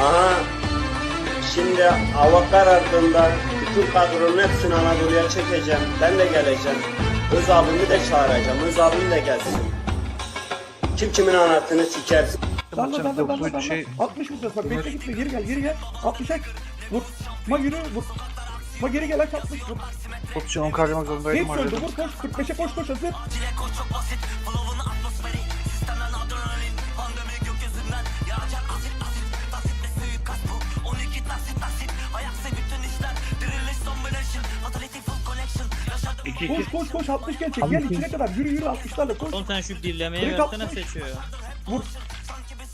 Aha şimdi hava karardığında bütün kadronun hepsini Anadolu'ya çekeceğim. Ben de geleceğim. Öz abimi de çağıracağım. Öz abim de gelsin. Kim kimin anasını sikersin. Darla darla darla Dokuz darla. şey- 60 vuracağız bak bekle gitme geri gel geri gel. 60 aç. Vur. Ma yürü vur. Ma geri gel aç 60 vur. 10 harcamak zorundaydım. Hep söyledi vur koş 45'e koş koş hazır. Koş koş koş 60 gelecek gel içine kadar yürü yürü 60'larla koş. Oğlum sen şu birlemeye Direkt versene atmış. seçiyor. Vur.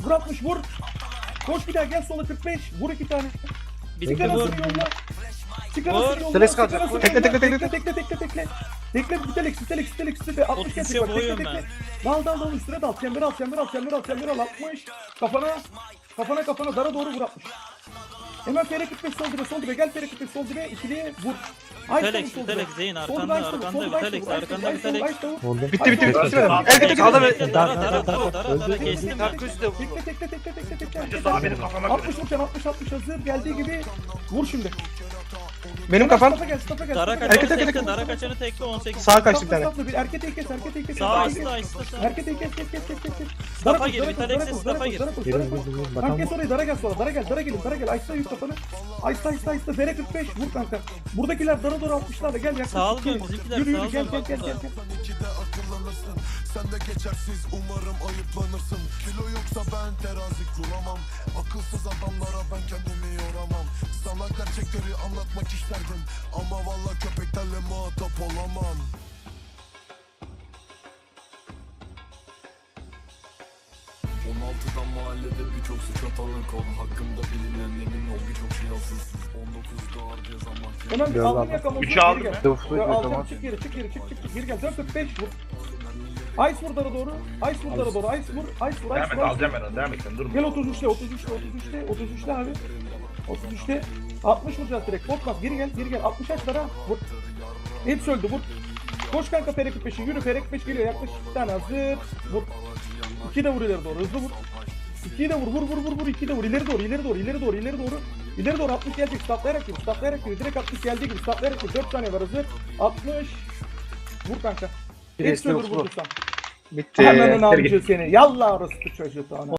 Vur 60 vur. Koş bir daha gel sola 45. Vur iki tane. Bitti Çıkar vur. yolla. Çıkar Vur. asını yolla. Çıkar kalacak. Tekle, tekle, tekle, Tekle tekle tekle tekle. Tekle bir telek bir telek bir telek bir telek. 60 Otuz gelecek üçe bak tekle tekle. ben. Dal dal dal üstüne dal. Çember al çember al çember al çember al 60. Kafana. Kafana kafana dara doğru vur 60. Hemen fere 45 sol dibe sol dibe gel fere 45 sol dibe ikiliye vur. Telex. Telex, Zeyn, arkanda, arkanda Telex, arkanda Telex. Bitti bitti bitti. bitti. El kötü sağda bekle, ve... Dara dara dara dara dara kestim ben. Tekle tekle tekle tekle tekle. 60 vurcan 60 60 hazır geldiği gibi vur şimdi. Benim kafam Stafa gel stafa gel. Dara kaçanı Erkek, erkek, tekle, dara kaçanı tekle 18. sağa kaçtı bir tane. Stafla bir erkek tek kes erkek tek kes. Sağ erkek tek açtı açtı sağ. Erkek tek kes kes kes kes kes. kes. Stafa Dara gir, koş, bir dara koş, stafa dara gir. koş, dara koş, dara koş. Kanka kes orayı dara gel sonra dara gel dara gelin dara gel aysta yük kafanı. Aysta aysta aysta fere 45 vur kanka. Buradakiler dara doğru 60'larla gel yaklaş. Sağ ol bizimkiler Yürü sağ yürü ol gel gel gel gel. gel. Sen de geçersiz umarım ayıplanırsın ben terazi kuramam Akılsız adamlara ben kendimi yoramam Sana gerçekleri anlatmak isterdim Ama valla köpeklerle muhatap olamam ...16'dan mahallede birçok suç atalı kol Hakkımda bilinen emin ol birçok şey asılsız 19'da ağır ceza mahkeme Hemen bir Biraz aldım yakamozu. Üçü aldım geri ben. çık geri çık geri çık çık çık geri gel. 4 45 vur. Ice vur dara doğru. Ice vur dara doğru. Ice vur. Ice vur. Devam et vur. alacağım ben onu devam et sen dur. Gel 33'te 33'te 33'te 33'te abi. 33'te 60 vuracağız direkt. Bas geri gel geri gel. 60 açlara vur. Hepsi öldü vur. Koş kanka Ferek 5'i yürü Ferek 5 geliyor yaklaş bir tane hazır vur. 2 de vur ileri doğru hızlı vur. 2'yi de vur vur vur vur vur 2'yi de vur ileri doğru ileri doğru ileri doğru ileri doğru. İleri doğru 60 gelecek staplayarak yürü staplayarak yürü direkt 60 geldiği gibi staplayarak yürü 4 saniye var hazır. 60 Vur kanka. Öldür yoksa. vurdursan. Bitti. Ananın amcı seni. Yallah orası çocuğu sana.